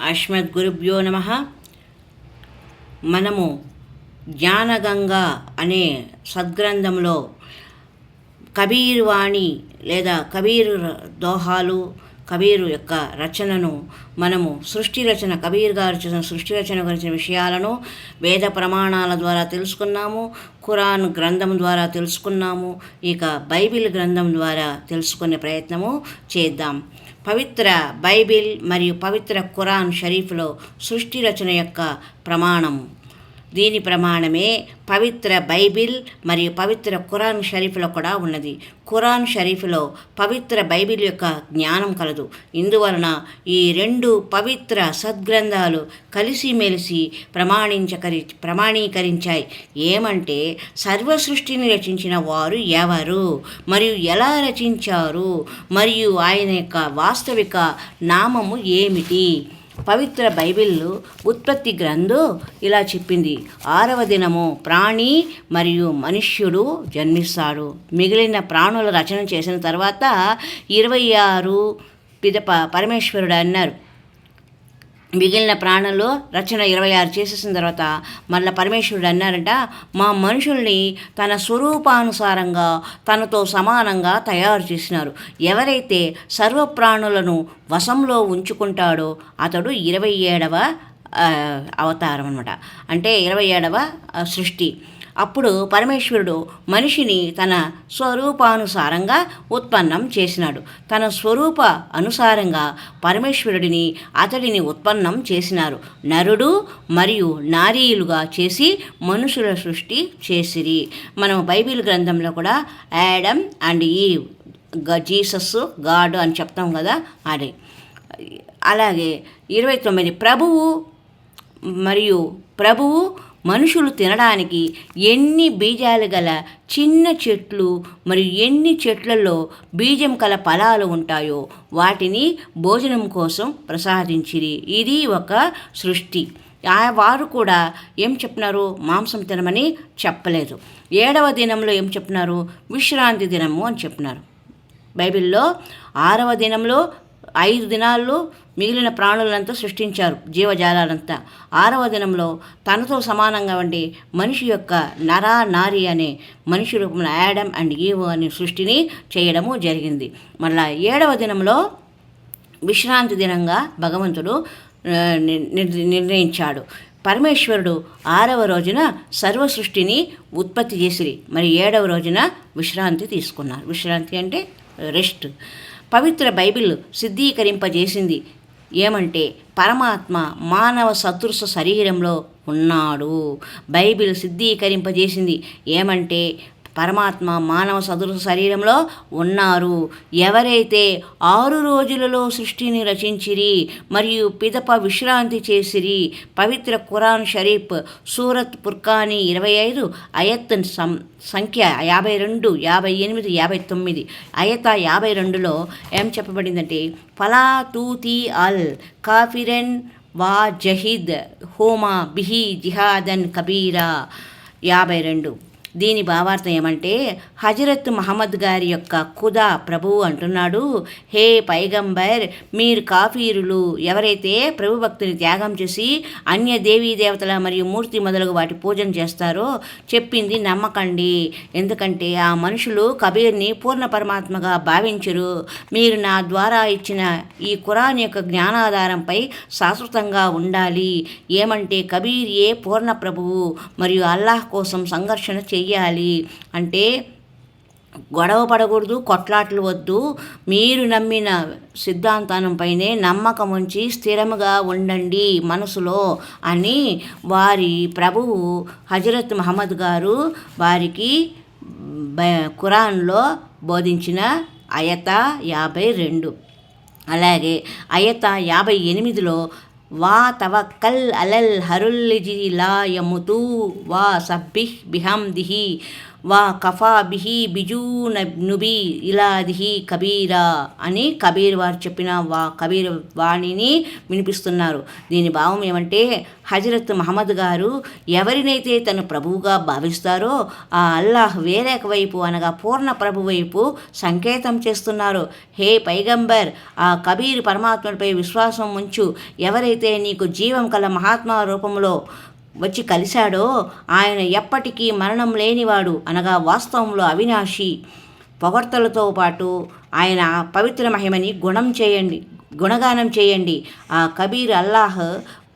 అస్మద్గురుభ్యో నమ. మనము జ్ఞానగంగా అనే సద్గ్రంథంలో కబీర్ వాణి లేదా కబీర్ దోహాలు కబీరు యొక్క రచనను మనము సృష్టి రచన కబీర్ గారు చేసిన సృష్టి రచన గురించిన విషయాలను వేద ప్రమాణాల ద్వారా తెలుసుకున్నాము ఖురాన్ గ్రంథం ద్వారా తెలుసుకున్నాము ఇక బైబిల్ గ్రంథం ద్వారా తెలుసుకునే ప్రయత్నము చేద్దాం. పవిత్ర బైబిల్ మరియు పవిత్ర ఖురాన్ షరీఫ్లో సృష్టి రచన యొక్క ప్రమాణము దీని ప్రమాణమే పవిత్ర బైబిల్ మరియు పవిత్ర ఖురాన్ షరీఫ్లో కూడా ఉన్నది. ఖురాన్ షరీఫ్లో పవిత్ర బైబిల్ యొక్క జ్ఞానం కలదు. ఇందువలన ఈ రెండు పవిత్ర సద్గ్రంథాలు కలిసిమెలిసి ప్రమాణించకరి ప్రమాణీకరించాయి. ఏమంటే సర్వ సృష్టిని రచించిన వారు ఎవరు? మరియు ఎలా రచించారు? మరియు ఆయన యొక్క వాస్తవిక నామము ఏమిటి? పవిత్ర బైబిల్ ఉత్పత్తి గ్రంథు ఇలా చెప్పింది. ఆరవ దినము ప్రాణి మరియు మనుష్యుడు జన్మిస్తాడు మిగిలిన ప్రాణుల రచన చేసిన తర్వాత ఇరవై ఆరు పిదప పరమేశ్వరుడు అన్నారు. మిగిలిన ప్రాణంలో రచన ఇరవై ఆరు చేసేసిన తర్వాత మళ్ళీ పరమేశ్వరుడు అన్నారంట మా మనుషుల్ని తన స్వరూపానుసారంగా తనతో సమానంగా తయారు చేసినారు. ఎవరైతే సర్వప్రాణులను వశంలో ఉంచుకుంటాడో అతడు ఇరవై ఏడవ అవతారం అనమాట అంటే ఇరవై ఏడవ సృష్టి. అప్పుడు పరమేశ్వరుడు మనిషిని తన స్వరూపానుసారంగా ఉత్పన్నం చేసినాడు. తన స్వరూప అనుసారంగా పరమేశ్వరుడిని అతడిని ఉత్పన్నం చేసినారు. నరుడు మరియు నారీయులుగా చేసి మనుషుల సృష్టి చేసిరి. మనం బైబిల్ గ్రంథంలో కూడా యాడమ్ అండ్ ఈ జీసస్ గాడ్ అని చెప్తాం కదా అదే. అలాగే ఇరవై తొమ్మిది ప్రభువు మరియు ప్రభువు మనుషులు తినడానికి ఎన్ని బీజాలు గల చిన్న చెట్లు మరియు ఎన్ని చెట్లలో బీజం కల ఫలాలు ఉంటాయో వాటిని భోజనం కోసం ప్రసాదించిరి. ఇది ఒక సృష్టి. ఆ వారు కూడా ఏం చెప్పినారు? మాంసం తినమని చెప్పలేదు. ఏడవ దినంలో ఏం చెప్పినారు? విశ్రాంతి దినము అని చెప్పినారు. బైబిల్లో ఆరవ దినంలో ఐదు దినాల్లో మిగిలిన ప్రాణులంతా సృష్టించారు జీవజాలాలంతా. ఆరవ దినంలో తనతో సమానంగా ఉండి మనిషి యొక్క నరా నారి అనే మనిషి రూపంలో యాడమ్ అండ్ ఈవో అనే సృష్టిని చేయడము జరిగింది. మళ్ళా ఏడవ దినంలో విశ్రాంతి దినంగా భగవంతుడు నిర్ణయించాడు. పరమేశ్వరుడు ఆరవ రోజున సర్వ సృష్టిని ఉత్పత్తి చేసిరి. మరి ఏడవ రోజున విశ్రాంతి తీసుకున్నారు. విశ్రాంతి అంటే రెస్ట్. పవిత్ర బైబిల్ సిద్ధీకరింపజేసింది. ఏమంటే పరమాత్మ మానవ సదృశ శరీరంలో ఉన్నాడు. బైబిల్ సిద్ధీకరింపజేసింది. ఏమంటే పరమాత్మ మానవ సదృశ శరీరంలో ఉన్నారు. ఎవరైతే ఆరు రోజులలో సృష్టిని రచించిరి మరియు పిదప విశ్రాంతి చేసిరి పవిత్ర ఖురాన్ షరీఫ్ సూరత్ పుర్కాని ఇరవై ఐదు అయత్ సం సంఖ్య యాభై రెండు యాభై ఎనిమిది యాభై తొమ్మిది. అయత యాభై రెండులో ఏం చెప్పబడిందంటే ఫలా తూతి అల్ కాఫిరెన్ వా జహిద్ హోమా బిహి జిహాదన్ కబీరా యాభై రెండు. దీని భావార్థం ఏమంటే హజరత్ మహమ్మద్ గారి యొక్క ఖుదా ప్రభువు అంటున్నాడు. హే పైగంబర్ మీరు కాఫీరులు ఎవరైతే ప్రభు భక్తిని త్యాగం చేసి అన్య దేవీ దేవతల మరియు మూర్తి మొదలగు వాటి పూజన చేస్తారో చెప్పింది నమ్మకండి. ఎందుకంటే ఆ మనుషులు కబీర్ని పూర్ణ పరమాత్మగా భావించరు. మీరు నా ద్వారా ఇచ్చిన ఈ ఖురాన్ యొక్క జ్ఞానాధారంపై శాశ్వతంగా ఉండాలి. ఏమంటే కబీర్ ఏ పూర్ణ ప్రభువు మరియు అల్లాహ్ కోసం సంఘర్షణ చేయ చెయ్యాలి. అంటే గొడవ పడకూడదు కొట్లాట్లు వద్దు. మీరు నమ్మిన సిద్ధాంతానంపైనే నమ్మకం ఉంచి స్థిరముగా ఉండండి మనసులో అని వారి ప్రభువు హజరత్ మహమ్మద్ గారు వారికి ఖురాన్లో బోధించిన అయత యాభై రెండు. అలాగే అయత యాభై ఎనిమిదిలో வா தவக்கல் அலல் ஹருல்லிஜி லா யமுது வா சப்பிஹ் பிஹம் திஹி వా కఫా బిహి బిజూ నుబి ఇలాదిహి కబీరా అని కబీర్ వారు చెప్పిన వా కబీర్ వాణిని వినిపిస్తున్నారు. దీని భావం ఏమంటే హజరత్ మహమ్మద్ గారు ఎవరినైతే తన ప్రభువుగా భావిస్తారో ఆ అల్లాహ్ వేరేక వైపు అనగా పూర్ణ ప్రభు వైపు సంకేతం చేస్తున్నారు. హే పైగంబర్ ఆ కబీర్ పరమాత్మపై విశ్వాసం ఉంచు. ఎవరైతే నీకు జీవం కల మహాత్మా రూపంలో వచ్చి కలిశాడో ఆయన ఎప్పటికీ మరణం లేనివాడు అనగా వాస్తవంలో అవినాశి. పొగడ్తలతో పాటు ఆయన పవిత్ర మహిమని గుణం చేయండి గుణగానం చేయండి. ఆ కబీర్ అల్లాహ్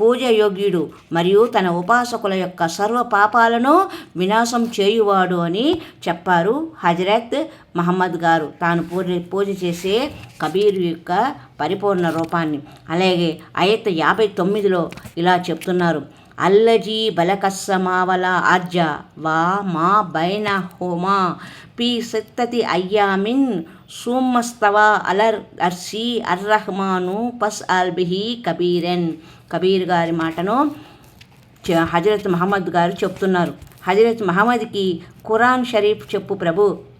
పూజ యోగ్యుడు మరియు తన ఉపాసకుల యొక్క సర్వ పాపాలను వినాశం చేయువాడు అని చెప్పారు హజరత్ మహమ్మద్ గారు. తాను పూజ పూజ చేసే కబీర్ యొక్క పరిపూర్ణ రూపాన్ని. అలాగే ఆయత్ యాభై తొమ్మిదిలో ఇలా చెప్తున్నారు. అల్లజీ బలకస్సమావల ఆర్జ వా మా బైన హోమా పి సిత్తతి అయ్యామిన్ సూమస్తవా అలర్ అర్షి అర్రహ్మాను పస్ అల్బిహి కబీరెన్. కబీర్ గారి మాటను హజరత్ మహమ్మద్ గారు చెప్తున్నారు. హజరత్ మహమ్మద్కి ఖురాన్ షరీఫ్ చెప్పు ప్రభు.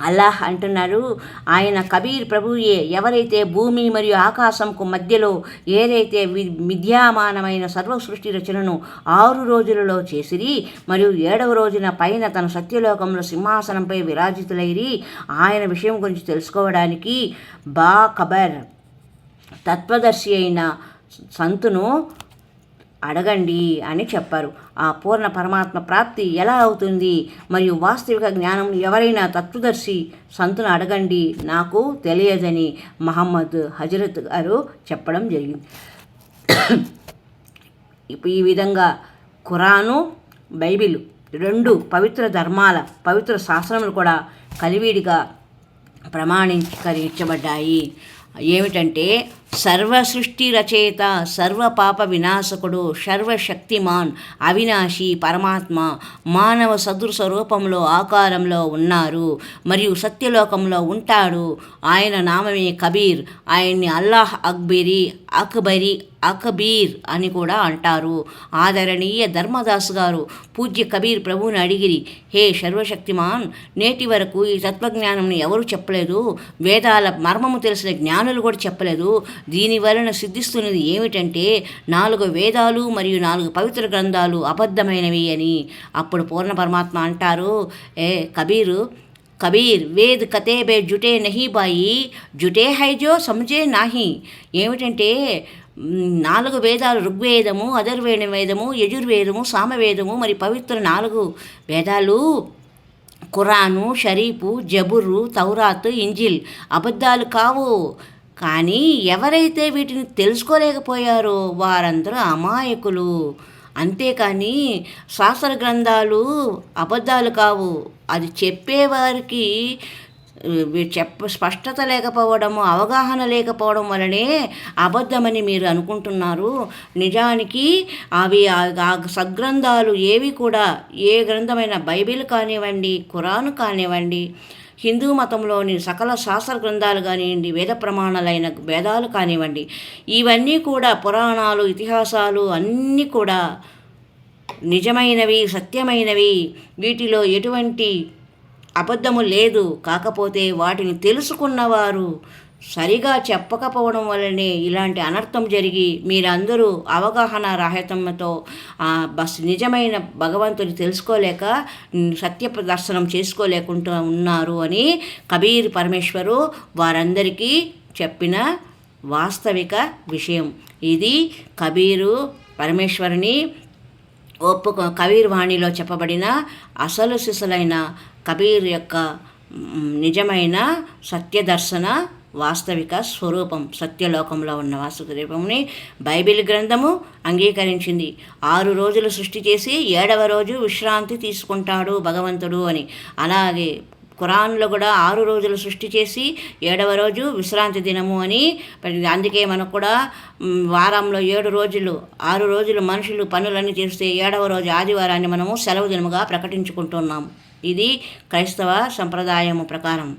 అల్లాహ్ అంటున్నారు ఆయన కబీర్ ప్రభుయే ఎవరైతే భూమి మరియు ఆకాశంకు మధ్యలో ఏదైతే విద్యామానమైన సర్వ సృష్టి రచనను ఆరు రోజులలో చేసిరి మరియు ఏడవ రోజున పైన తన సత్యలోకంలో సింహాసనంపై విరాజితులైరి ఆయన విషయం గురించి తెలుసుకోవడానికి బా కబర్ తత్వదర్శి అయిన సంతును అడగండి అని చెప్పారు. ఆ పూర్ణ పరమాత్మ ప్రాప్తి ఎలా అవుతుంది? మరియు వాస్తవిక జ్ఞానం ఎవరైనా తత్వదర్శి? సంతును అడగండి. నాకు తెలియదని మహమ్మద్ హజరత్ గారు చెప్పడం జరిగింది. ఈ విధంగా ఖురాను బైబిల్ రెండు పవిత్ర ధర్మాల పవిత్ర శాస్త్రములు కూడా కలివిడిగా ప్రమాణీకరించబడ్డాయి ఏమిటంటే సర్వ సృష్టి రచయిత సర్వపాప వినాశకుడు సర్వశక్తిమాన్ అవినాశి పరమాత్మ మానవ సదృశ రూపంలో ఆకారంలో ఉన్నారు మరియు సత్యలోకంలో ఉంటాడు. ఆయన నామమే కబీర్ ఆయన్ని అల్లాహ్ అక్బిరి అక్బరి అకబీర్ అని కూడా అంటారు. ఆదరణీయ ధర్మదాస్ గారు పూజ్య కబీర్ ప్రభువుని అడిగిరి హే సర్వశక్తిమాన్ నేటి వరకు ఈ తత్వజ్ఞానం ఎవరు చెప్పలేదు? వేదాల మర్మము తెలిసిన జ్ఞానులు కూడా చెప్పలేదు. దీని వలన సిద్ధిస్తున్నది ఏమిటంటే నాలుగు వేదాలు మరియు నాలుగు పవిత్ర గ్రంథాలు అబద్ధమైనవి అని. అప్పుడు పూర్ణ పరమాత్మ అంటారు ఏ కబీరు కబీర్ వేద్ కతేబే జుటే నహి బాయి జుటే హైజో సమజే నాహి. ఏమిటంటే నాలుగు వేదాలు ఋగ్వేదము అధర్వేణ వేదము యజుర్వేదము సామవేదము మరి పవిత్ర నాలుగు వేదాలు ఖురాను షరీపు జబురు తౌరాత్ ఇంజిల్ అబద్ధాలు కావు. కానీ ఎవరైతే వీటిని తెలుసుకోలేకపోయారో వారందరూ అమాయకులు. అంతేకాని శాస్త్ర గ్రంథాలు అబద్ధాలు కావు. అది చెప్పేవారికి చెప్ప స్పష్టత లేకపోవడము అవగాహన లేకపోవడం వలనే అబద్ధమని మీరు అనుకుంటున్నారు. నిజానికి అవి ఆ సగ్రంథాలు ఏవి కూడా ఏ గ్రంథమైన బైబిల్ కానివ్వండి ఖురాను కానివ్వండి హిందూ మతంలోని సకల శాస్త్ర గ్రంథాలు కానివ్వండి వేద ప్రమాణాలైన వేదాలు కానివ్వండి ఇవన్నీ కూడా పురాణాలు ఇతిహాసాలు అన్నీ కూడా నిజమైనవి సత్యమైనవి. వీటిలో ఎటువంటి అబద్ధము లేదు. కాకపోతే వాటిని తెలుసుకున్నవారు సరిగా చెప్పకపోవడం వల్లనే ఇలాంటి అనర్థం జరిగి మీరందరూ అవగాహన రాహితంతో బస్ నిజమైన భగవంతుని తెలుసుకోలేక సత్య ప్రదర్శనం చేసుకోలేకుండా ఉన్నారు అని కబీర్ పరమేశ్వరు వారందరికీ చెప్పిన వాస్తవిక విషయం. ఇది కబీరు పరమేశ్వరుని ఒప్పుకో కబీర్ వాణిలో చెప్పబడిన అసలు సిసలైన కబీర్ యొక్క నిజమైన సత్యదర్శన వాస్తవిక స్వరూపం సత్యలోకంలో ఉన్న వాసుదేవముని బైబిల్ గ్రంథము అంగీకరించింది. ఆరు రోజులు సృష్టి చేసి ఏడవ రోజు విశ్రాంతి తీసుకుంటాడు భగవంతుడు అని. అలాగే ఖురాన్లో కూడా ఆరు రోజులు సృష్టి చేసి ఏడవ రోజు విశ్రాంతి దినము అని అందుకే మనకు కూడా వారంలో ఏడు రోజులు ఆరు రోజులు మనుషులు పనులన్నీ చేస్తే ఏడవ రోజు ఆదివారాన్ని మనము సెలవు దినముగా ప్రకటించుకుంటున్నాం. ఇది క్రైస్తవ సంప్రదాయము ప్రకారం.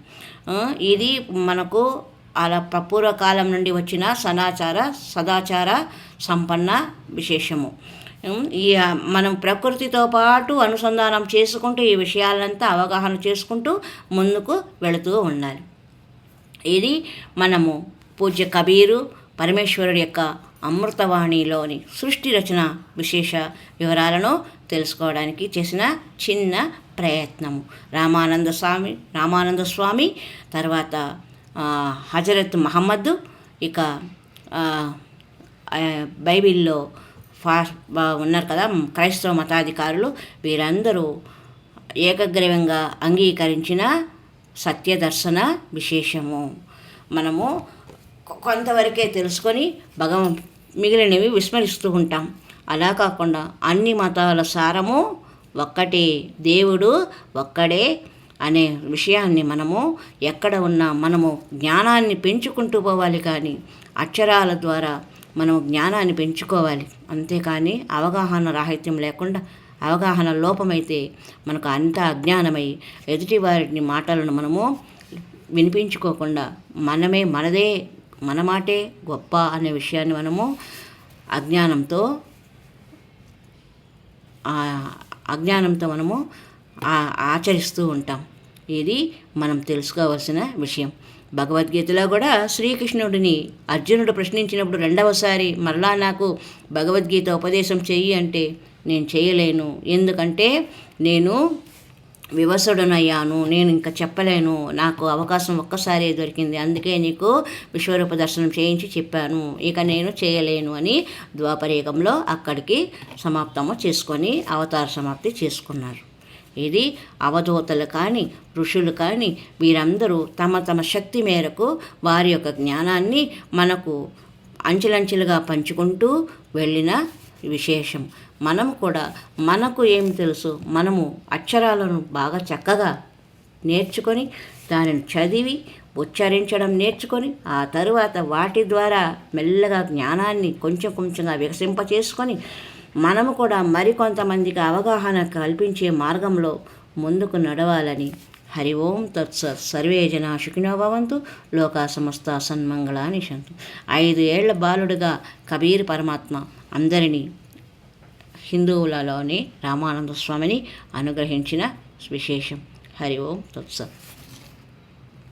ఇది మనకు అలా పూర్వకాలం నుండి వచ్చిన సదాచార సదాచార సంపన్న విశేషము. ఈ మనం ప్రకృతితో పాటు అనుసంధానం చేసుకుంటూ ఈ విషయాలంతా అవగాహన చేసుకుంటూ ముందుకు వెళుతూ ఉండాలి. ఇది మనము పూజ్య కబీరు పరమేశ్వరుడి యొక్క అమృతవాణిలోని సృష్టి రచన విశేష వివరాలను తెలుసుకోవడానికి చేసిన చిన్న ప్రయత్నము. రామానంద స్వామి రామానంద స్వామి తర్వాత హజరత్ మహమ్మద్ ఇక బైబిల్లో ఫా ఉన్నారు కదా క్రైస్తవ మతాధికారులు వీరందరూ ఏకగ్రీవంగా అంగీకరించిన సత్యదర్శన విశేషము. మనము కొంతవరకే తెలుసుకొని భగవ మిగిలినవి విస్మరిస్తూ ఉంటాం. అలా కాకుండా అన్ని మతాల సారము ఒక్కటే దేవుడు ఒక్కడే అనే విషయాన్ని మనము ఎక్కడ ఉన్నా మనము జ్ఞానాన్ని పెంచుకుంటూ పోవాలి కానీ అక్షరాల ద్వారా మనం జ్ఞానాన్ని పెంచుకోవాలి. అంతేకాని అవగాహన రాహిత్యం లేకుండా అవగాహన లోపమైతే మనకు అంతా అజ్ఞానమై ఎదుటి వారిని మాటలను మనము వినిపించుకోకుండా మనమే మనదే మన మాటే గొప్ప అనే విషయాన్ని మనము అజ్ఞానంతో అజ్ఞానంతో మనము ఆచరిస్తూ ఉంటాం. ఇది మనం తెలుసుకోవాల్సిన విషయం. భగవద్గీతలో కూడా శ్రీకృష్ణుడిని అర్జునుడు ప్రశ్నించినప్పుడు రెండవసారి మరలా నాకు భగవద్గీత ఉపదేశం చెయ్యి అంటే నేను చేయలేను. ఎందుకంటే నేను వివసుడనయ్యాను నేను ఇంకా చెప్పలేను. నాకు అవకాశం ఒక్కసారే దొరికింది. అందుకే నీకు విశ్వరూప దర్శనం చేయించి చెప్పాను. ఇక నేను చేయలేను అని ద్వాపరేకంలో అక్కడికి సమాప్తము చేసుకొని అవతార సమాప్తి చేసుకున్నారు. ఇది అవధూతలు కానీ ఋషులు కానీ వీరందరూ తమ తమ శక్తి మేరకు వారి యొక్క జ్ఞానాన్ని మనకు అంచెలంచెలుగా పంచుకుంటూ వెళ్ళిన విశేషం. మనం కూడా మనకు ఏం తెలుసు? మనము అక్షరాలను బాగా చక్కగా నేర్చుకొని దానిని చదివి ఉచ్చరించడం నేర్చుకొని ఆ తరువాత వాటి ద్వారా మెల్లగా జ్ఞానాన్ని కొంచెం కొంచెంగా వికసింపచేసుకొని మనము కూడా మరికొంతమందికి అవగాహన కల్పించే మార్గంలో ముందుకు నడవాలని హరి ఓం తత్సత్ సర్వే జనా సుఖినో భవంతు. లోకా సమస్త సన్మంగళాని శంతు. ఐదు ఏళ్ళ బాలుడుగా కబీర్ పరమాత్మ అందరినీ హిందువులలోని రామానంద స్వామిని అనుగ్రహించిన విశేషం. హరి ఓం. తత్సత్.